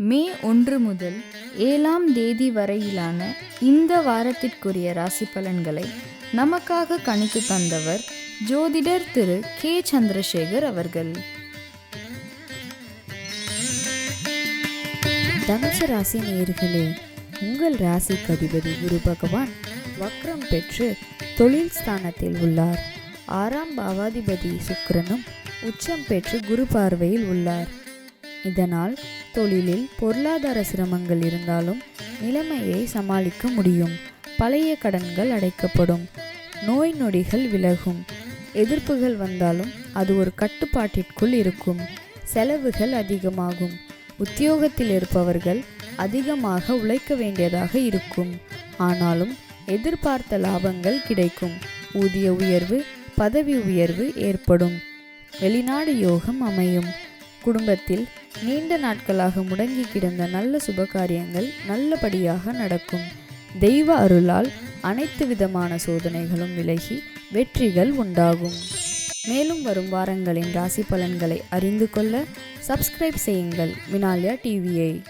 மே ஒன்று முதல் ஏழாம் தேதி வரையிலான இந்த வாரத்திற்குரிய ராசி பலன்களை நமக்காக கணித்து தந்தவர் ஜோதிடர் திரு கே சந்திரசேகர் அவர்கள். தனுசு ராசி நேர்களே உங்கள் ராசிக்கு அதிபதி குரு பகவான் வக்ரம் பெற்று தொழில் ஸ்தானத்தில் உள்ளார். ஆறாம் பாவாதிபதி சுக்கிரனும் உச்சம் பெற்று குரு பார்வையில் உள்ளார். இதனால் தொழிலில் பொருளாதார சிரமங்கள் இருந்தாலும் நிலைமையை சமாளிக்க முடியும். பழைய கடன்கள் அடைக்கப்படும். நோய் நொடிகள் விலகும். எதிர்ப்புகள் வந்தாலும் அது ஒரு கட்டுப்பாட்டிற்குள் இருக்கும். செலவுகள் அதிகமாகும். உத்தியோகத்தில் இருப்பவர்கள் அதிகமாக உழைக்க வேண்டியதாக இருக்கும். ஆனாலும் எதிர்பார்த்த லாபங்கள் கிடைக்கும். ஊதிய உயர்வு பதவி உயர்வு ஏற்படும். வெளிநாடு யோகம் அமையும். குடும்பத்தில் நீண்ட நாட்களாக முடங்கி கிடந்த நல்ல சுபகாரியங்கள் நல்லபடியாக நடக்கும். தெய்வ அருளால் அனைத்து விதமான சோதனைகளும் விலகி வெற்றிகள் உண்டாகும். மேலும் வரும் வாரங்களின் ராசி பலன்களை அறிந்து கொள்ள சப்ஸ்கிரைப் செய்யுங்கள். வினாலியா டிவியை.